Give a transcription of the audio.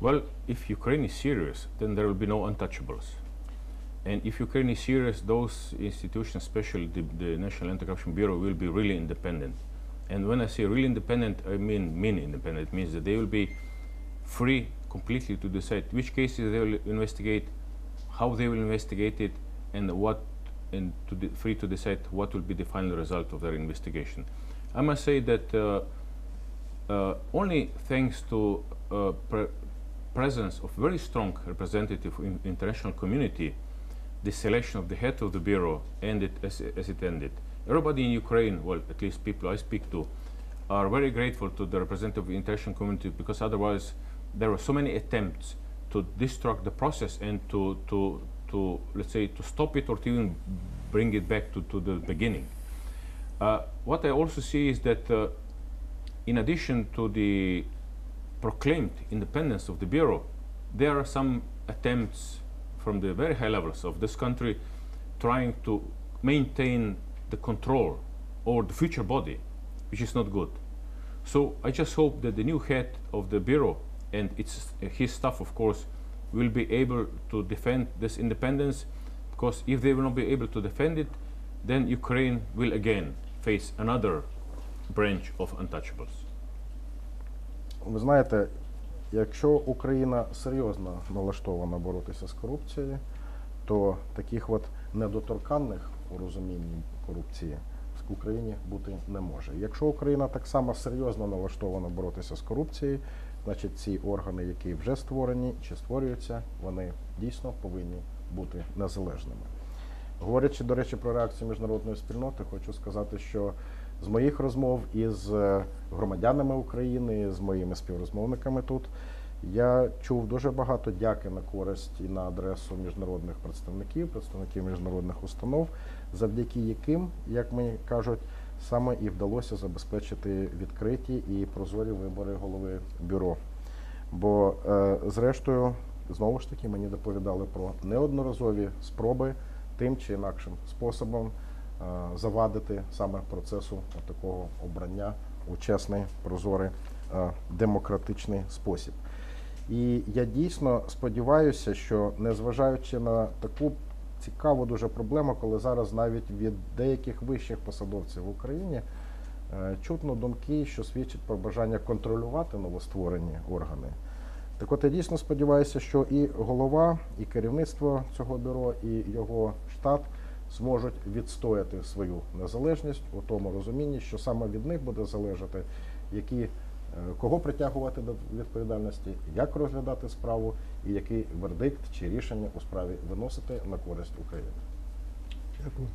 Well, if Ukraine is serious, then there will be no untouchables. And if Ukraine is serious, those institutions, especially the, the National Anti-Corruption Bureau, will be really independent. And when I say really independent, I mean mean independent. It means that they will be free completely to decide which cases they will investigate, how they will investigate it, and what, and to free to decide what will be the final result of their investigation. I must say that uh, uh, only thanks to uh, presence of very strong representative in international community, the selection of the head of the bureau ended as, as it ended. Everybody in Ukraine, well, at least people I speak to, are very grateful to the representative of the international community because otherwise there were so many attempts to destruct the process and to, to, to let's say, to stop it or to even bring it back to, to the beginning. Uh, what I also see is that uh, in addition to the proclaimed independence of the Bureau, there are some attempts from the very high levels of this country trying to maintain the control over the future body, which is not good. So I just hope that the new head of the Bureau and its, his staff, of course, will be able to defend this independence, because if they will not be able to defend it, then Ukraine will again face another branch of untouchables. Ви знаєте, якщо Україна серйозно налаштована боротися з корупцією, то таких от недоторканних у розумінні корупції в Україні бути не може. Якщо Україна так само серйозно налаштована боротися з корупцією, значить ці органи, які вже створені чи створюються, вони дійсно повинні бути незалежними. Говорячи, до речі, про реакцію міжнародної спільноти, хочу сказати, що з моїх розмов із е, громадянами України, з моїми співрозмовниками тут, я чув дуже багато дяки на користь і на адресу міжнародних представників, представників міжнародних установ, завдяки яким, як мені кажуть, саме і вдалося забезпечити відкриті і прозорі вибори голови бюро. Бо, е, зрештою, знову ж таки, мені доповідали про неодноразові спроби тим чи інакшим способом завадити саме процесу такого обрання у чесний, прозорий, е, демократичний спосіб. І я дійсно сподіваюся, що незважаючи на таку цікаву дуже проблему, коли зараз навіть від деяких вищих посадовців в Україні е, чутно думки, що свідчать про бажання контролювати новостворені органи. Так от я дійсно сподіваюся, що і голова, і керівництво цього бюро, і його штат зможуть відстояти свою незалежність у тому розумінні, що саме від них буде залежати, які, е, кого притягувати до відповідальності, як розглядати справу, і який вердикт чи рішення у справі виносити на користь України. Дякую.